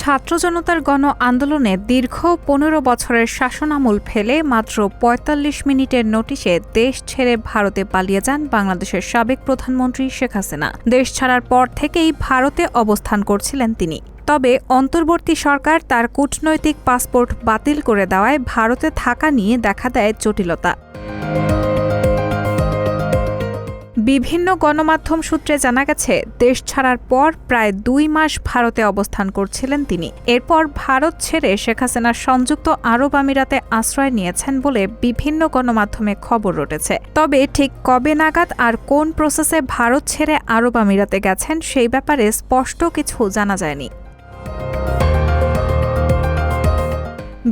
ছাত্র জনতার গণ আন্দোলনে দীর্ঘ পনেরো বছরের শাসনামল ফেলে মাত্র ৪৫ মিনিটের নোটিশে দেশ ছেড়ে ভারতে পালিয়ে যান বাংলাদেশের সাবেক প্রধানমন্ত্রী শেখ হাসিনা। দেশ ছাড়ার পর থেকেই ভারতে অবস্থান করছিলেন তিনি। তবে অন্তর্বর্তী সরকার তার কূটনৈতিক পাসপোর্ট বাতিল করে দেওয়ায় ভারতে থাকা নিয়ে দেখা দেয় জটিলতা। বিভিন্ন গণমাধ্যম সূত্রে জানা গেছে, দেশ ছাড়ার পর প্রায় দুই মাস ভারতে অবস্থান করছিলেন তিনি। এরপর ভারত ছেড়ে শেখ হাসিনা সংযুক্ত আরব আমিরাতে আশ্রয় নিয়েছেন বলে বিভিন্ন গণমাধ্যমে খবর রটেছে তবে ঠিক কবে নাগাদ আর কোন প্রসেসে ভারত ছেড়ে আরব আমিরাতে গেছেন সেই ব্যাপারে স্পষ্ট কিছু জানা যায়নি।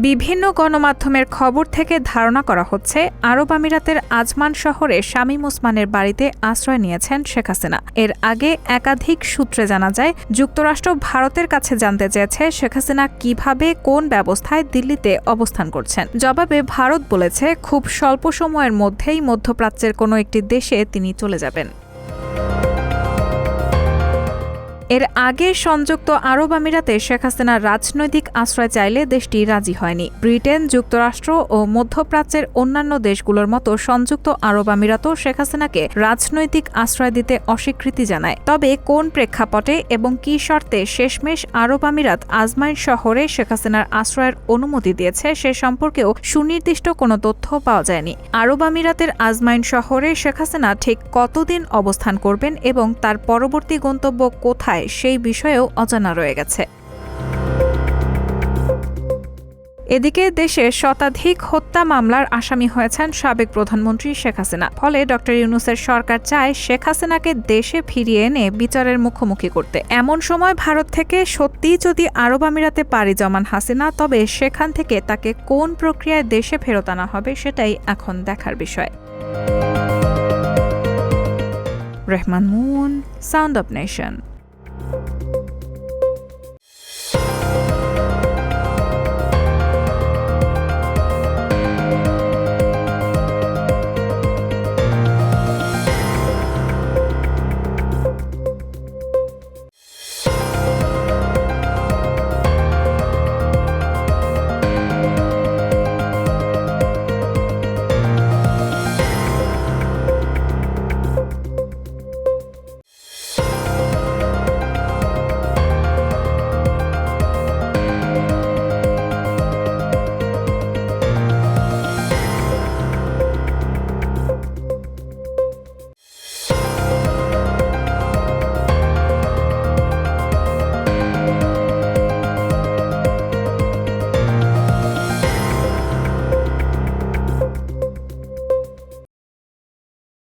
বিভিন্ন গণমাধ্যমের খবর থেকে ধারণা করা হচ্ছে, আরব আমিরাতের আজমান শহরে শামীম ওসমানের বাড়িতে আশ্রয় নিয়েছেন শেখ হাসিনা। এর আগে একাধিক সূত্রে জানা যায়, যুক্তরাষ্ট্র ভারতের কাছে জানতে চেয়েছে শেখ হাসিনা কীভাবে কোন ব্যবস্থায় দিল্লিতে অবস্থান করছেন। জবাবে ভারত বলেছে, খুব স্বল্প সময়ের মধ্যেই মধ্যপ্রাচ্যের কোনো একটি দেশে তিনি চলে যাবেন। এর আগে সংযুক্ত আরব আমিরাতে শেখ হাসিনা রাজনৈতিক আশ্রয় চাইলে দেশটি রাজি হয়নি। ব্রিটেন, যুক্তরাষ্ট্র ও মধ্যপ্রাচ্যের অন্যান্য দেশগুলোর মতো সংযুক্ত আরব আমিরাতও শেখ হাসিনাকে রাজনৈতিক আশ্রয় দিতে অস্বীকৃতি জানায়। তবে কোন প্রেক্ষাপটে এবং কী শর্তে শেষমেশ আরব আমিরাত আজমাইন শহরে শেখ হাসিনার আশ্রয়ের অনুমতি দিয়েছে সে সম্পর্কেও সুনির্দিষ্ট কোনো তথ্য পাওয়া যায়নি। আরব আমিরাতের আজমাইন শহরে শেখ হাসিনা ঠিক কতদিন অবস্থান করবেন এবং তার পরবর্তী গন্তব্য কোথায় সেই বিষয়েও অজানা রয়ে গেছে। এদিকে দেশে শতাধিক হত্যা মামলার আসামি হয়েছেন সাবেক প্রধানমন্ত্রী শেখ হাসিনা। ফলে ড ইউনুসের সরকার চায় শেখ হাসিনাকে দেশে ফিরিয়ে এনে বিচারের মুখোমুখি করতে। এমন সময় ভারত থেকে সত্যিই যদি আরব আমিরাতে পাড়ি জমান হাসিনা, তবে সেখান থেকে তাকে কোন প্রক্রিয়ায় দেশে ফেরত আনা হবে সেটাই এখন দেখার বিষয়। Rehman Moon sound of nation